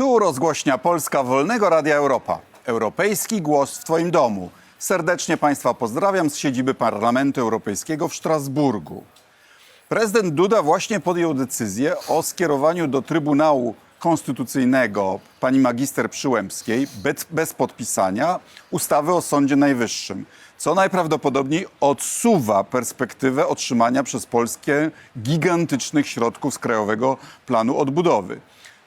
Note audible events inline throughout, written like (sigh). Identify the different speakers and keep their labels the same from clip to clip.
Speaker 1: Tu rozgłośnia Polska Wolnego Radia Europa. Europejski głos w Twoim domu. Serdecznie Państwa pozdrawiam z siedziby Parlamentu Europejskiego w Strasburgu. Prezydent Duda właśnie podjął decyzję o skierowaniu do Trybunału Konstytucyjnego pani magister Przyłębskiej bez, bez podpisania ustawy o Sądzie Najwyższym, co najprawdopodobniej odsuwa perspektywę otrzymania przez Polskę gigantycznych środków z Krajowego Planu Odbudowy.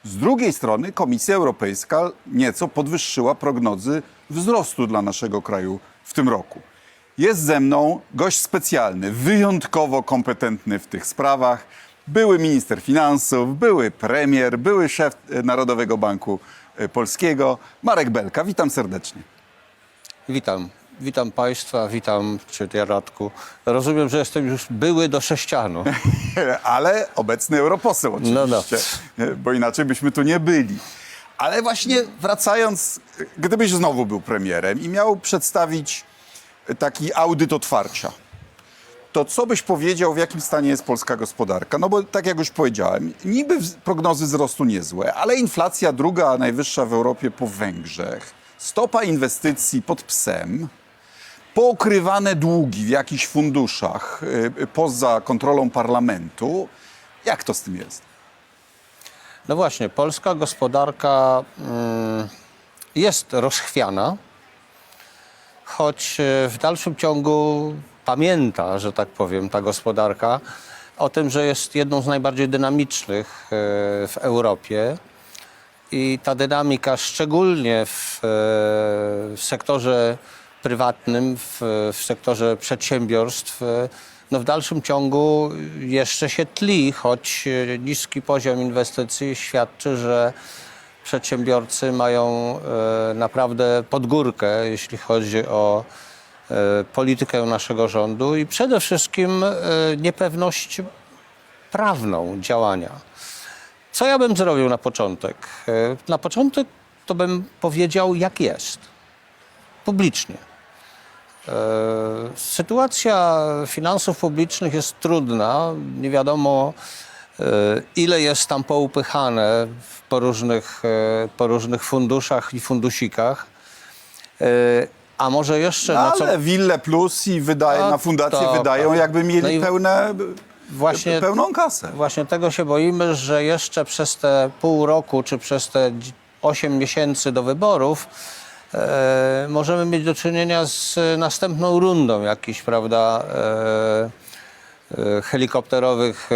Speaker 1: Z drugiej strony Komisja Europejska nieco podwyższyła prognozy wzrostu dla naszego kraju w tym roku. Jest ze mną gość specjalny, wyjątkowo kompetentny w tych sprawach. Były minister finansów, były premier, były szef e, Narodowego Banku e, Polskiego, Marek Belka. Witam serdecznie.
Speaker 2: Witam. Witam Państwa, witam Cię Radku. Rozumiem, że jestem już były do sześcianu. (laughs)
Speaker 1: Ale obecny europoseł oczywiście,
Speaker 2: No, no.
Speaker 1: bo inaczej byśmy tu nie byli. Ale właśnie wracając, gdybyś znowu był premierem i miał przedstawić taki audyt otwarcia, to co byś powiedział, w jakim stanie jest polska gospodarka? No bo tak jak już powiedziałem, niby prognozy wzrostu niezłe, ale inflacja druga najwyższa w Europie po Węgrzech, stopa inwestycji pod psem, poukrywane długi w jakichś funduszach y, y, poza kontrolą parlamentu. Jak to z tym jest?
Speaker 2: No właśnie, polska gospodarka mm, jest rozchwiana, choć e, w dalszym ciągu pamięta, że tak powiem, ta gospodarka o tym, że jest jedną z najbardziej dynamicznych w Europie. I ta dynamika, szczególnie w, w sektorze prywatnym, w, w sektorze przedsiębiorstw, no w dalszym ciągu jeszcze się tli, choć niski poziom inwestycji świadczy, że przedsiębiorcy mają e, naprawdę podgórkę, jeśli chodzi o e, politykę naszego rządu i przede wszystkim e, niepewność prawną działania. Co ja bym zrobił na początek? Na początek to bym powiedział, jak jest. Publicznie. E, Sytuacja finansów publicznych jest trudna. Nie wiadomo, e, ile jest tam poupychane po różnych, e, po różnych funduszach i fundusikach. A może jeszcze,
Speaker 1: No,
Speaker 2: co
Speaker 1: ale Wille Plus i wydaje,
Speaker 2: A
Speaker 1: na fundację
Speaker 2: to-
Speaker 1: wydają, jakby mieli
Speaker 2: No
Speaker 1: pełne,
Speaker 2: właśnie
Speaker 1: pełną kasę.
Speaker 2: Właśnie tego się boimy, że jeszcze przez te pół roku, czy przez te 8 miesięcy do wyborów e, możemy mieć do czynienia z następną rundą jakichś, prawda, e, e, helikopterowych,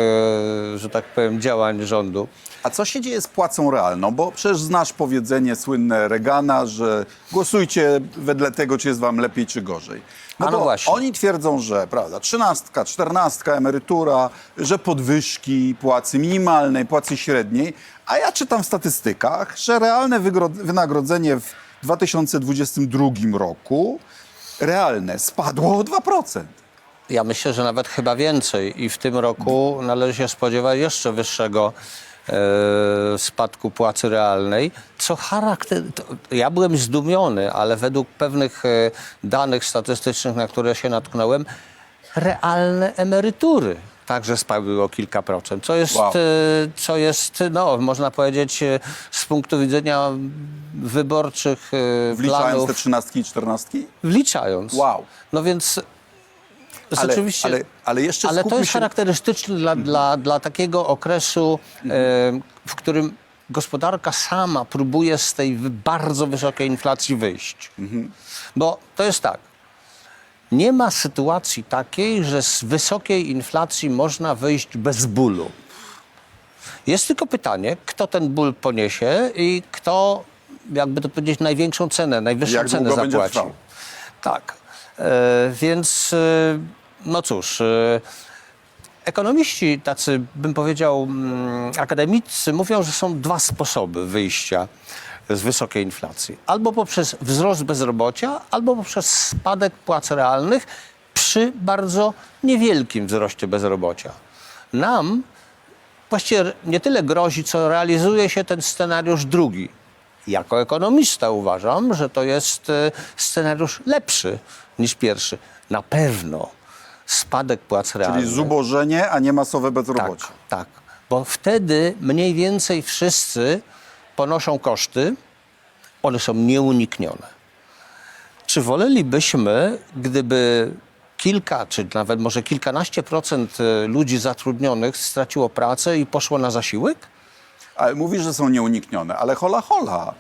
Speaker 2: e, że tak powiem, działań rządu.
Speaker 1: A co się dzieje z płacą realną? Bo przecież znasz powiedzenie słynne Reagana, że głosujcie wedle tego, czy jest wam lepiej, czy gorzej.
Speaker 2: A no
Speaker 1: bo
Speaker 2: właśnie.
Speaker 1: oni twierdzą, że prawda, trzynastka, czternastka, emerytura, że podwyżki płacy minimalnej, płacy średniej, a ja czytam w statystykach, że realne wynagrodzenie w 2022 roku realne spadło o 2%.
Speaker 2: Ja myślę, że nawet chyba więcej i w tym roku należy się spodziewać jeszcze wyższego e, spadku płacy realnej, co charakter... To, ja byłem zdumiony, ale według pewnych e, danych statystycznych, na które się natknąłem, realne emerytury także spadły o kilka procent, co jest,
Speaker 1: Wow.
Speaker 2: e, co jest no, można powiedzieć, e, z punktu widzenia wyborczych e,
Speaker 1: Wliczając
Speaker 2: planów,
Speaker 1: te trzynastki i czternastki?
Speaker 2: wliczając.
Speaker 1: Wow.
Speaker 2: No więc
Speaker 1: Ale,
Speaker 2: rzeczywiście...
Speaker 1: ale, ale jeszcze
Speaker 2: Ale to jest
Speaker 1: się...
Speaker 2: charakterystyczne dla, dla, dla takiego okresu, e, w którym gospodarka sama próbuje z tej bardzo wysokiej inflacji wyjść. Bo to jest tak. Nie ma sytuacji takiej, że z wysokiej inflacji można wyjść bez bólu. Jest tylko pytanie, kto ten ból poniesie i kto, jakby to powiedzieć, największą cenę, najwyższą
Speaker 1: Jak
Speaker 2: cenę zapłaci. Tak. E, więc, e, no cóż, e, ekonomiści, tacy bym powiedział mm, akademicy, mówią, że są dwa sposoby wyjścia z wysokiej inflacji. Albo poprzez wzrost bezrobocia, albo poprzez spadek płac realnych przy bardzo niewielkim wzroście bezrobocia. Nam właściwie nie tyle grozi, co realizuje się ten scenariusz drugi. Jako ekonomista uważam, że to jest e, scenariusz lepszy niż pierwszy. Na pewno spadek płac realnych.
Speaker 1: Czyli zubożenie, a nie masowe bezrobocie.
Speaker 2: Tak, tak. Bo wtedy mniej więcej wszyscy ponoszą koszty, one są nieuniknione. Czy wolelibyśmy, gdyby kilka, czy nawet może kilkanaście procent e, ludzi zatrudnionych straciło pracę i poszło na zasiłek?
Speaker 1: Ale mówisz, że są nieuniknione, ale hola hola.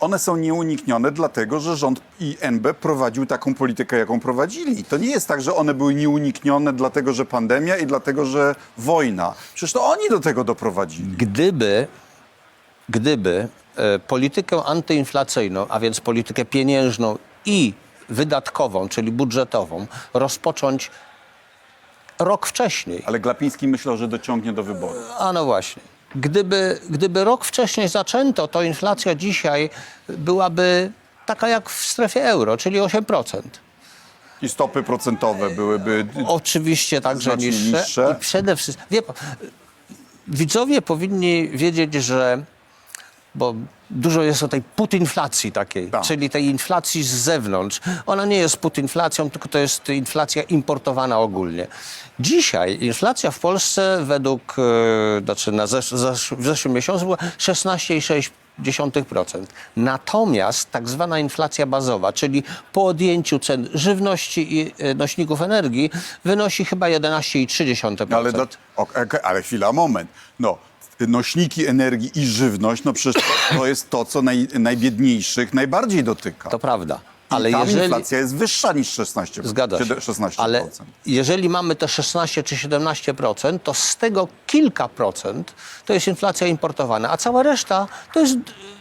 Speaker 1: One są nieuniknione dlatego, że rząd i NB prowadził taką politykę, jaką prowadzili. To nie jest tak, że one były nieuniknione dlatego, że pandemia i dlatego, że wojna. Przecież to oni do tego doprowadzili.
Speaker 2: Gdyby, gdyby e, politykę antyinflacyjną, a więc politykę pieniężną i wydatkową, czyli budżetową, rozpocząć rok wcześniej,
Speaker 1: Ale Glapiński myślał, że dociągnie do wyborów.
Speaker 2: A no właśnie. Gdyby, gdyby rok wcześniej zaczęto, to inflacja dzisiaj byłaby taka jak w strefie euro, czyli 8%.
Speaker 1: I stopy procentowe byłyby...
Speaker 2: Oczywiście także niższe.
Speaker 1: niższe.
Speaker 2: I przede wszystkim, wie widzowie powinni wiedzieć, że bo dużo jest o tej putinflacji takiej,
Speaker 1: Tak.
Speaker 2: czyli tej inflacji z zewnątrz. Ona nie jest putinflacją, tylko to jest inflacja importowana ogólnie. Dzisiaj inflacja w Polsce według, e, znaczy na zesz, zesz, w zeszłym miesiącu była 16,6%. Natomiast tak zwana inflacja bazowa, czyli po odjęciu cen żywności i e, nośników energii wynosi chyba 11,3%.
Speaker 1: Ale, do, ok, ale chwila, moment. No, nośniki energii i żywność, no przecież to, to jest to, co naj, najbiedniejszych najbardziej dotyka.
Speaker 2: To prawda.
Speaker 1: Ale
Speaker 2: Ale
Speaker 1: tam
Speaker 2: jeżeli...
Speaker 1: inflacja jest wyższa niż 16%.
Speaker 2: Zgadza się.
Speaker 1: 16%.
Speaker 2: Ale jeżeli mamy te 16 czy 17%, to z tego kilka procent to jest inflacja importowana, a cała reszta to jest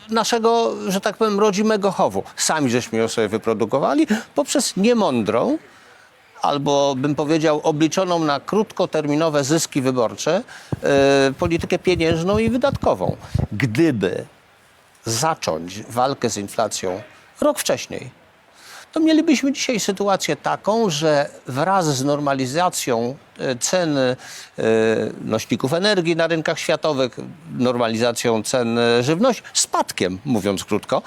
Speaker 2: naszego, że tak powiem, rodzimego chowu. Sami żeśmy ją sobie wyprodukowali poprzez niemądrą, albo bym powiedział obliczoną na krótkoterminowe zyski wyborcze, e, politykę pieniężną i wydatkową. Gdyby zacząć walkę z inflacją rok wcześniej, to mielibyśmy dzisiaj sytuację taką, że wraz z normalizacją e, cen e, nośników energii na rynkach światowych, normalizacją cen żywności, spadkiem, mówiąc krótko,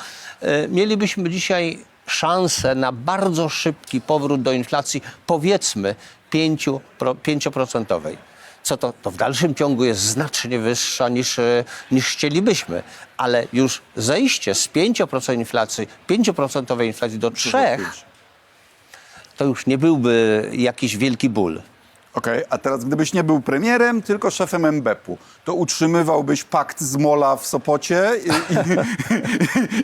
Speaker 2: mielibyśmy dzisiaj szansę na bardzo szybki powrót do inflacji, powiedzmy 5%, pro- 5%. Co to, to w dalszym ciągu jest znacznie wyższa niż, e, niż chcielibyśmy, ale już zejście z 5% inflacji, 5% inflacji do 3%, to już nie byłby jakiś wielki ból.
Speaker 1: Okej, a teraz gdybyś nie był premierem, tylko szefem MBP-u, to utrzymywałbyś pakt z Mola w Sopocie i,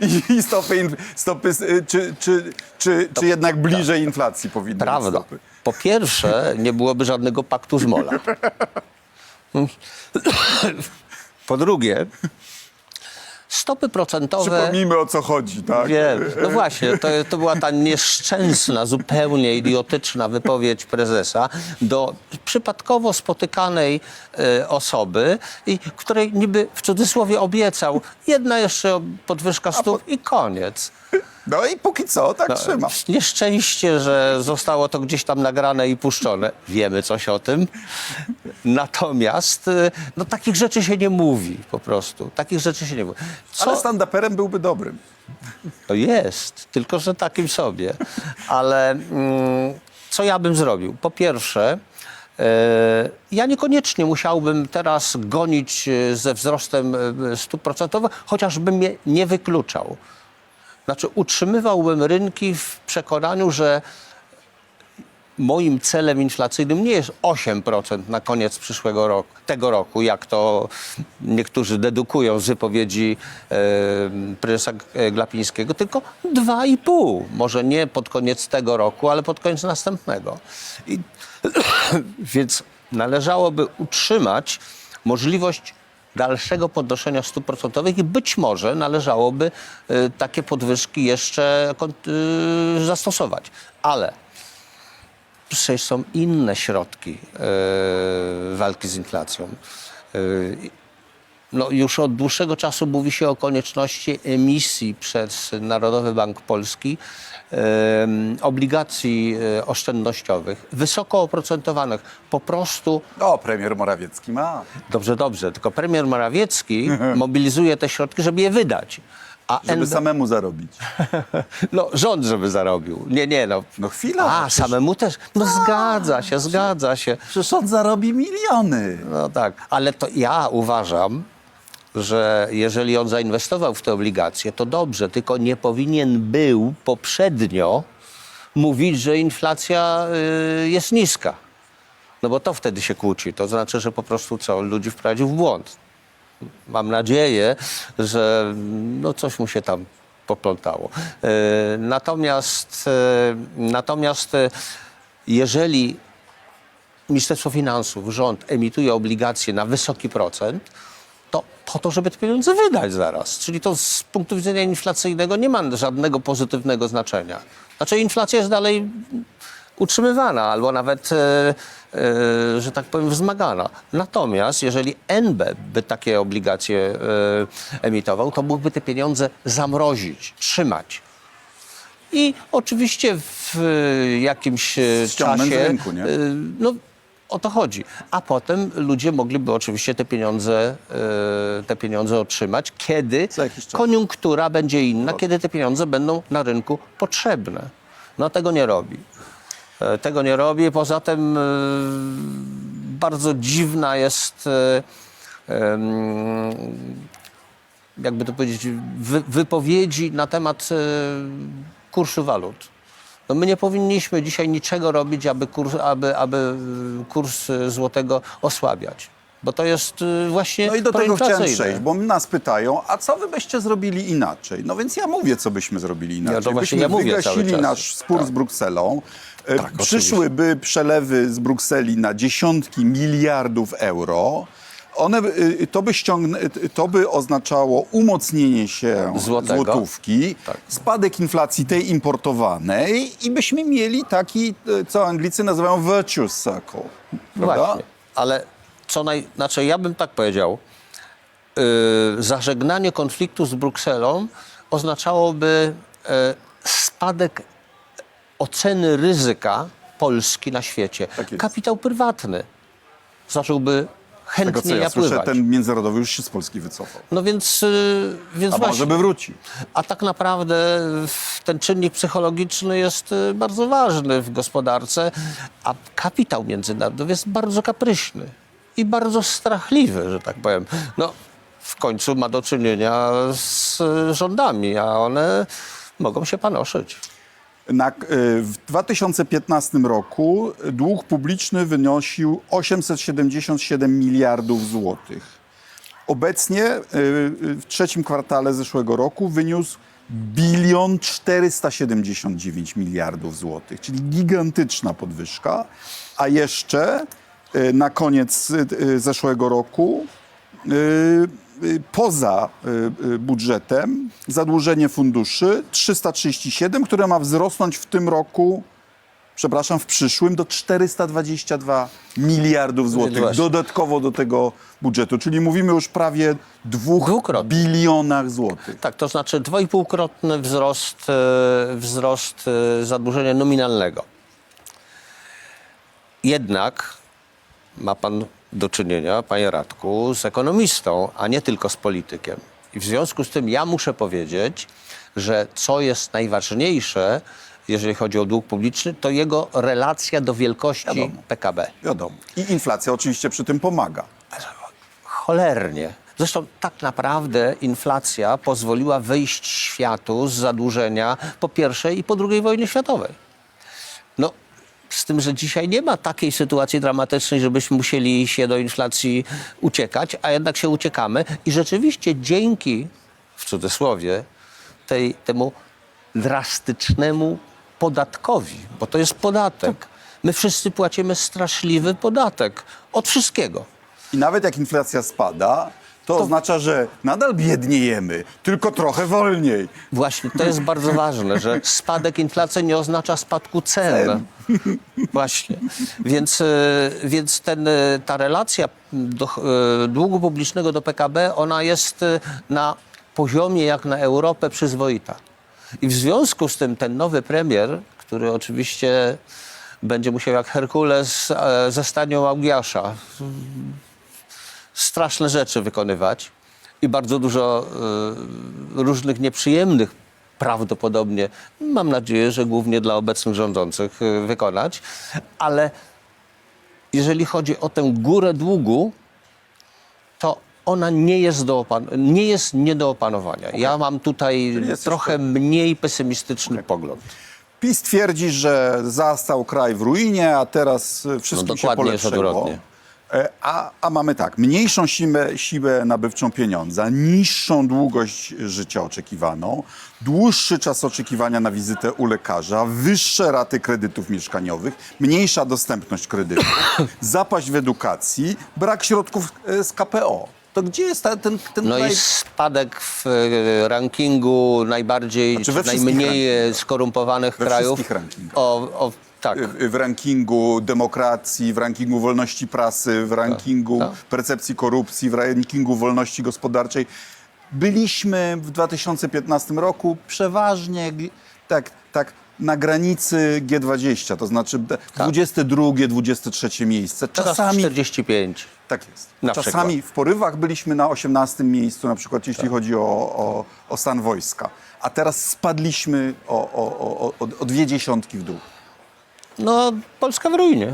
Speaker 1: i, i stopy, in- stopy s- czy, czy, czy, czy jednak bliżej inflacji powinny być
Speaker 2: Prawda.
Speaker 1: stopy?
Speaker 2: Po pierwsze, nie byłoby żadnego paktu z Mola. (laughs) Po drugie, stopy procentowe...
Speaker 1: Przypomnijmy o co chodzi, tak?
Speaker 2: Wiem. No właśnie, to, to była ta nieszczęsna, zupełnie idiotyczna wypowiedź prezesa do przypadkowo spotykanej e, osoby, i, której niby w cudzysłowie obiecał jedna jeszcze podwyżka stóp i koniec.
Speaker 1: No i póki co tak
Speaker 2: No,
Speaker 1: trzyma.
Speaker 2: Nieszczęście, że zostało to gdzieś tam nagrane i puszczone. Wiemy coś o tym. Natomiast y, no, takich rzeczy się nie mówi po prostu. Takich rzeczy się nie mówi. Co
Speaker 1: Ale stand-uperem byłby dobrym.
Speaker 2: to jest, tylko że takim sobie. Ale mm, co ja bym zrobił? Po pierwsze, e, ja niekoniecznie musiałbym teraz gonić e, ze wzrostem e, stóp procentowych, chociażbym je nie wykluczał. Znaczy, utrzymywałbym rynki w przekonaniu, że moim celem inflacyjnym nie jest 8% na koniec przyszłego roku, tego roku, jak to niektórzy dedukują z wypowiedzi e, prezesa e, Glapińskiego, tylko 2,5. Może nie pod koniec tego roku, ale pod koniec następnego. I, (coughs) więc należałoby utrzymać możliwość dalszego podnoszenia stóp procentowych i być może należałoby e, takie podwyżki jeszcze e, zastosować. Ale przecież są inne środki e, walki z inflacją. No, już od dłuższego czasu mówi się o konieczności emisji przez Narodowy Bank Polski obligacji e, oszczędnościowych, wysoko oprocentowanych. Po prostu
Speaker 1: O, premier Morawiecki ma.
Speaker 2: Dobrze, dobrze. Tylko premier Morawiecki (laughs) mobilizuje te środki, żeby je wydać. A
Speaker 1: Żeby
Speaker 2: NB
Speaker 1: samemu zarobić. (laughs)
Speaker 2: No, rząd, żeby zarobił. Nie, nie, no.
Speaker 1: No chwila,
Speaker 2: A,
Speaker 1: przecież-
Speaker 2: samemu też. No zgadza się, zgadza się.
Speaker 1: Przecież on zarobi miliony.
Speaker 2: No tak, ale to ja uważam, że jeżeli on zainwestował w te obligacje, to dobrze, tylko nie powinien był poprzednio mówić, że inflacja y, jest niska. No bo to wtedy się kłóci. To znaczy, że po prostu co, ludzi wprowadził w błąd. Mam nadzieję, że no coś mu się tam poplątało. E, Natomiast, e, natomiast jeżeli Ministerstwo Finansów, rząd emituje obligacje na wysoki procent, to po to, żeby te pieniądze wydać zaraz. Czyli to z punktu widzenia inflacyjnego nie ma żadnego pozytywnego znaczenia. Znaczy inflacja jest dalej utrzymywana albo nawet, e, e, że tak powiem, wzmagana. Natomiast jeżeli NB by takie obligacje e, emitował, to mógłby te pieniądze zamrozić, trzymać. I oczywiście w jakimś
Speaker 1: Ściągnąć z
Speaker 2: czasie.
Speaker 1: rynku, nie?
Speaker 2: No, o to chodzi. A potem ludzie mogliby oczywiście te pieniądze, e, te pieniądze otrzymać, kiedy koniunktura będzie inna, kiedy te pieniądze będą na rynku potrzebne. No tego nie robi. E, Tego nie robi. Poza tym e, bardzo dziwna jest, jakby to powiedzieć, wy, wypowiedzi na temat kursu walut. No my nie powinniśmy dzisiaj niczego robić, aby kurs, aby, aby e, kurs e, złotego osłabiać. Bo to jest e, właśnie
Speaker 1: No i do tego chciałem przejść, bo nas pytają, a co wy byście zrobili inaczej? No więc ja mówię, co byśmy zrobili inaczej.
Speaker 2: to właśnie
Speaker 1: byśmy
Speaker 2: ja
Speaker 1: wygasili nasz spór
Speaker 2: Tak.
Speaker 1: z Brukselą. E,
Speaker 2: oczywiście.
Speaker 1: Przyszłyby przelewy z Brukseli na dziesiątki miliardów euro. One, y, to, by ściągn- y, to by oznaczało umocnienie się
Speaker 2: Złotego.
Speaker 1: złotówki,
Speaker 2: Tak.
Speaker 1: spadek inflacji tej importowanej i byśmy mieli taki, y, co Anglicy nazywają virtuous circle. Prawda?
Speaker 2: Właśnie, ale co naj... Znaczy, ja bym tak powiedział, yy, zażegnanie konfliktu z Brukselą oznaczałoby yy, spadek oceny ryzyka Polski na świecie.
Speaker 1: Tak.
Speaker 2: Kapitał prywatny zacząłby
Speaker 1: Tego co
Speaker 2: chętnie
Speaker 1: ja słyszę,
Speaker 2: napływać.
Speaker 1: ten międzynarodowy już się z Polski wycofał.
Speaker 2: No więc, yy, więc
Speaker 1: A
Speaker 2: właśnie.
Speaker 1: może by wrócił.
Speaker 2: A tak naprawdę ten czynnik psychologiczny jest y, bardzo ważny w gospodarce, a kapitał międzynarodowy jest bardzo kapryśny i bardzo strachliwy, że tak powiem. No, w końcu ma do czynienia z y, rządami, a one mogą się panoszyć.
Speaker 1: Na, y, w 2015 roku dług publiczny wynosił 877 miliardów złotych. Obecnie y, w trzecim kwartale zeszłego roku wyniósł bilion 479 miliardów złotych, czyli gigantyczna podwyżka. A jeszcze y, na koniec zeszłego roku poza y, y, budżetem zadłużenie funduszy 337, które ma wzrosnąć w tym roku, przepraszam, w przyszłym do 422 miliardów złotych
Speaker 2: właśnie.
Speaker 1: dodatkowo do tego budżetu. Czyli mówimy już prawie dwóch
Speaker 2: Dwukrotnie.
Speaker 1: bilionach złotych.
Speaker 2: Tak, to znaczy dwójpółkrotny wzrost, e, wzrost e, zadłużenia nominalnego. Jednak ma pan do czynienia, panie Radku, z ekonomistą, a nie tylko z politykiem. I w związku z tym ja muszę powiedzieć, że co jest najważniejsze, jeżeli chodzi o dług publiczny, to jego relacja do wielkości
Speaker 1: Wiadomo.
Speaker 2: PKB.
Speaker 1: Wiadomo. I inflacja oczywiście przy tym pomaga.
Speaker 2: Cholernie. Zresztą tak naprawdę inflacja pozwoliła wyjść światu z zadłużenia po pierwszej i po drugiej wojnie światowej. Z tym, że dzisiaj nie ma takiej sytuacji dramatycznej, żebyśmy musieli się do inflacji uciekać, a jednak się uciekamy. I rzeczywiście dzięki, w cudzysłowie, tej, temu drastycznemu podatkowi, bo to jest podatek. My wszyscy płacimy straszliwy podatek od wszystkiego.
Speaker 1: I nawet jak inflacja spada, to, oznacza, że nadal biedniejemy, tylko trochę wolniej.
Speaker 2: Właśnie, to jest bardzo ważne, że spadek inflacji nie oznacza spadku cen. Właśnie. Więc, e, więc ten, e, ta relacja do, e, długu publicznego do PKB, ona jest na poziomie jak na Europę przyzwoita. I w związku z tym ten nowy premier, który oczywiście będzie musiał jak Herkules ze stanią Augiasza straszne rzeczy wykonywać i bardzo dużo y, różnych nieprzyjemnych prawdopodobnie, mam nadzieję, że głównie dla obecnych rządzących y, wykonać, ale jeżeli chodzi o tę górę długu, to ona nie jest, do nie, jest nie do opanowania. Ja mam tutaj trochę mniej pesymistyczny pogląd.
Speaker 1: PiS twierdzi, że zastał kraj w ruinie, a teraz e, wszystkim się
Speaker 2: No dokładnie jest
Speaker 1: polepszyło.
Speaker 2: odwrotnie.
Speaker 1: E, A, a mamy tak, mniejszą siłę, siłę nabywczą pieniądza, niższą długość życia oczekiwaną, dłuższy czas oczekiwania na wizytę u lekarza, wyższe raty kredytów mieszkaniowych, mniejsza dostępność kredytów, (coughs) zapaść w edukacji, brak środków e, z KPO. To gdzie jest ten, ten
Speaker 2: No
Speaker 1: kraj?
Speaker 2: i spadek w e, rankingu najbardziej,
Speaker 1: Znaczy
Speaker 2: najmniej skorumpowanych
Speaker 1: We
Speaker 2: krajów. O, o, tak.
Speaker 1: w w rankingu demokracji, w rankingu wolności prasy, w rankingu
Speaker 2: tak.
Speaker 1: percepcji korupcji, w rankingu wolności gospodarczej. Byliśmy w 2015 roku przeważnie tak, tak na granicy G20, to znaczy d- 22, 23 miejsce. Czasami
Speaker 2: 45.
Speaker 1: tak jest.
Speaker 2: Na
Speaker 1: Czasami
Speaker 2: przykład.
Speaker 1: w porywach byliśmy na 18 miejscu, na przykład jeśli
Speaker 2: Tak.
Speaker 1: chodzi o, o, o stan wojska. A teraz spadliśmy o, o, o, o, o dwie dziesiątki w dół.
Speaker 2: No, Polska w ruinie.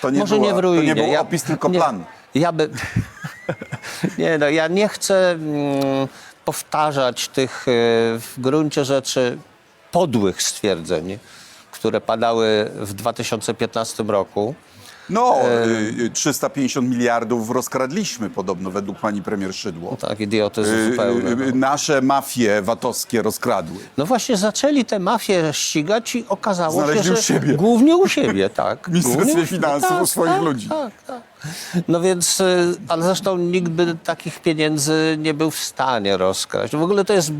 Speaker 1: To nie,
Speaker 2: Może nie w ruinie.
Speaker 1: to nie był
Speaker 2: Ja-
Speaker 1: opis, tylko
Speaker 2: nie,
Speaker 1: plan.
Speaker 2: Ja by... (laughs) nie, no, ja nie chcę mm, powtarzać tych e, w gruncie rzeczy podłych stwierdzeń, które padały w 2015 roku.
Speaker 1: No, y, y, 350 miliardów rozkradliśmy podobno według pani premier Szydło.
Speaker 2: Tak, idiotyzm
Speaker 1: Y,
Speaker 2: zupełny.
Speaker 1: y,
Speaker 2: no.
Speaker 1: y, Nasze mafie VAT-owskie rozkradły.
Speaker 2: No właśnie zaczęli te mafie ścigać i okazało
Speaker 1: Znaleźli
Speaker 2: się,
Speaker 1: u
Speaker 2: że
Speaker 1: siebie.
Speaker 2: głównie u siebie, (laughs) tak.
Speaker 1: W Ministerstwie
Speaker 2: Głównie u-
Speaker 1: Finansów u swoich
Speaker 2: tak,
Speaker 1: ludzi.
Speaker 2: Tak, tak. No więc, y, ale zresztą nikt by takich pieniędzy nie był w stanie rozkraść. W ogóle to jest,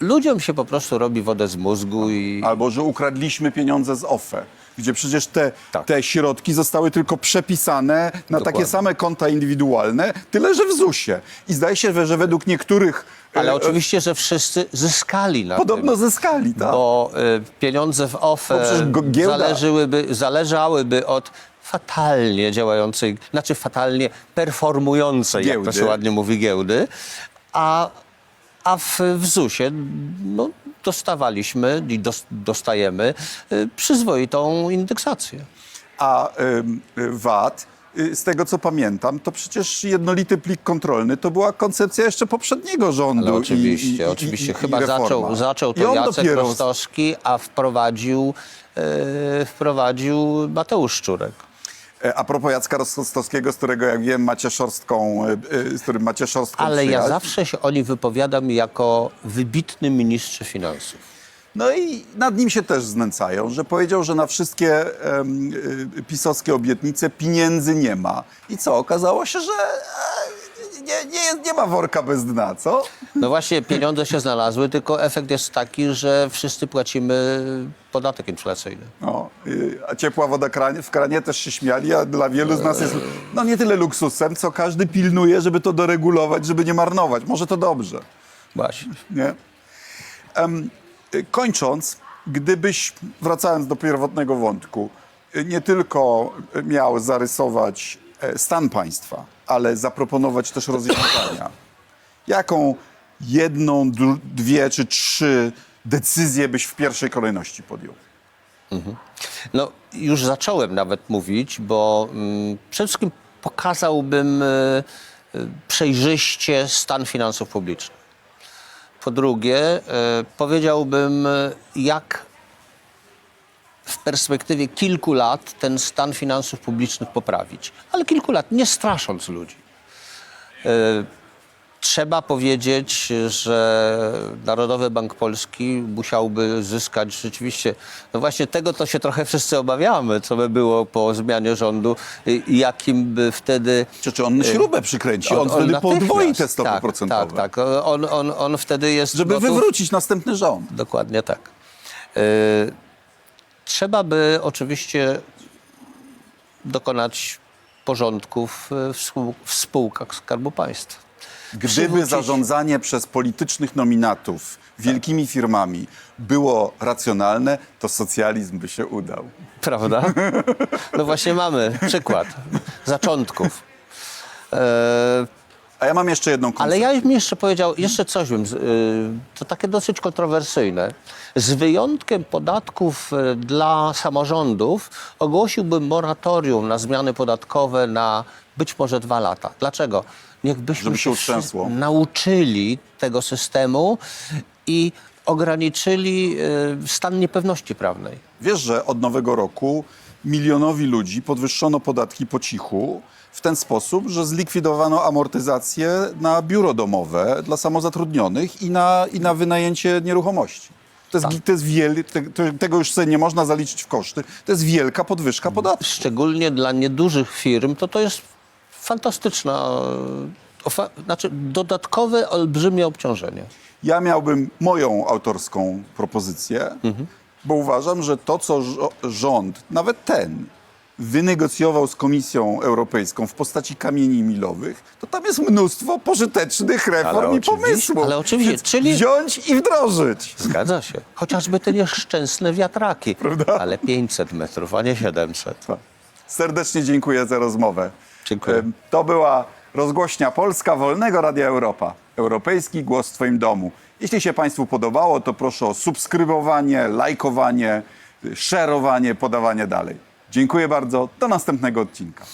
Speaker 2: ludziom się po prostu robi wodę z mózgu i...
Speaker 1: Albo, że ukradliśmy pieniądze z OFE, gdzie przecież te,
Speaker 2: Tak.
Speaker 1: te środki zostały tylko przepisane na
Speaker 2: Dokładnie.
Speaker 1: takie same konta indywidualne, tyle że w ZUS-ie. I zdaje się, że według niektórych
Speaker 2: Ale
Speaker 1: e,
Speaker 2: oczywiście, że wszyscy zyskali na
Speaker 1: podobno
Speaker 2: tym.
Speaker 1: zyskali, tak?
Speaker 2: Bo y, pieniądze w
Speaker 1: Bo
Speaker 2: OFE
Speaker 1: przecież go- giełda-
Speaker 2: zależyłyby, zależałyby od fatalnie działającej, znaczy fatalnie performującej, jak to
Speaker 1: Giełdy.
Speaker 2: się ładnie mówi, giełdy, a, a w, w ZUS-ie no, dostawaliśmy i dos, dostajemy y, przyzwoitą indeksację.
Speaker 1: A ym, y, VAT, y, z tego co pamiętam, to przecież jednolity plik kontrolny to była koncepcja jeszcze poprzedniego rządu.
Speaker 2: Ale
Speaker 1: i-
Speaker 2: oczywiście,
Speaker 1: i, i,
Speaker 2: oczywiście.
Speaker 1: i,
Speaker 2: Chyba
Speaker 1: i
Speaker 2: zaczął, zaczął
Speaker 1: I
Speaker 2: to Jacek
Speaker 1: dopiero
Speaker 2: Rostowski, a wprowadził, e, wprowadził Mateusz Szczurek.
Speaker 1: E, A propos Jacka Rostowskiego, z którego jak wiem macie szorstką, e, e, z którym macie szorstką
Speaker 2: Ale ja
Speaker 1: przyjaźń.
Speaker 2: zawsze się o nim wypowiadam jako wybitny ministrze finansów.
Speaker 1: No i nad nim się też znęcają, że powiedział, że na wszystkie y, pisowskie obietnice pieniędzy nie ma. I co? Okazało się, że nie, nie, nie ma worka bez dna, co?
Speaker 2: No właśnie, pieniądze się znalazły, tylko efekt jest taki, że wszyscy płacimy podatek inflacyjny.
Speaker 1: No, a ciepła woda kranie, w kranie też się śmiali, a dla wielu z nas jest no nie tyle luksusem, co każdy pilnuje, żeby to doregulować, żeby nie marnować. Może to dobrze.
Speaker 2: Właśnie.
Speaker 1: Nie? Y, kończąc, gdybyś, wracając do pierwotnego wątku, nie tylko miał zarysować e, stan państwa, ale zaproponować też rozwiązania, jaką jedną, dwie czy trzy decyzje byś w pierwszej kolejności podjął?
Speaker 2: No, już zacząłem nawet mówić, bo mm, przede wszystkim pokazałbym y, y, przejrzyście stan finansów publicznych. Po drugie, y, powiedziałbym, jak perspektywie kilku lat ten stan finansów publicznych poprawić. Ale kilku lat, nie strasząc ludzi. Y, Trzeba powiedzieć, że Narodowy Bank Polski musiałby zyskać rzeczywiście, no właśnie tego to się trochę wszyscy obawiamy, co by było po zmianie rządu jakim by wtedy...
Speaker 1: Czy, czy on śrubę przykręci? On, wtedy
Speaker 2: natychmiast-
Speaker 1: podwoi te stopy
Speaker 2: tak,
Speaker 1: procentowe,
Speaker 2: Tak, tak. On, on, on wtedy jest
Speaker 1: żeby
Speaker 2: gotów-
Speaker 1: wywrócić następny rząd.
Speaker 2: Dokładnie tak. Y, Trzeba by oczywiście dokonać porządków y, w spół- w spółkach Skarbu Państwa.
Speaker 1: Gdyby zarządzanie przez politycznych nominatów wielkimi firmami było racjonalne, to socjalizm by się udał.
Speaker 2: Prawda? (laughs) No właśnie mamy przykład zaczątków. E,
Speaker 1: A ja mam jeszcze jedną koncepcję.
Speaker 2: ale ja bym jeszcze powiedział, jeszcze coś bym, z- y, to takie dosyć kontrowersyjne. Z wyjątkiem podatków y, dla samorządów ogłosiłbym moratorium na zmiany podatkowe na być może dwa lata. Dlaczego? Niechbyśmy
Speaker 1: Żeby się utrzęsło.
Speaker 2: nauczyli tego systemu i ograniczyli e, stan niepewności prawnej.
Speaker 1: Wiesz, że od nowego roku milionowi ludzi podwyższono podatki po cichu w ten sposób, że zlikwidowano amortyzację na biuro domowe dla samozatrudnionych i na, i na wynajęcie nieruchomości. To jest,
Speaker 2: Tak.
Speaker 1: to jest wiel, te, tego już sobie nie można zaliczyć w koszty. To jest wielka podwyżka podatku.
Speaker 2: Szczególnie dla niedużych firm to to jest fantastyczna, e, znaczy dodatkowe, olbrzymie obciążenie.
Speaker 1: Ja miałbym moją autorską propozycję, bo uważam, że to, co rząd, nawet ten, wynegocjował z Komisją Europejską w postaci kamieni milowych, to tam jest mnóstwo pożytecznych reform i pomysłów.
Speaker 2: ale oczywiście, czyli-
Speaker 1: Wziąć i wdrożyć.
Speaker 2: Zgadza się. Chociażby te nieszczęsne wiatraki. Ale 500 metrów, a nie 700.
Speaker 1: Serdecznie dziękuję za rozmowę.
Speaker 2: Dziękuję.
Speaker 1: To była rozgłośnia Polska Wolnego Radia Europa. Europejski głos w Twoim domu. Jeśli się Państwu podobało, to proszę o subskrybowanie, lajkowanie, y, szerowanie, podawanie dalej. Dziękuję bardzo. Do następnego odcinka.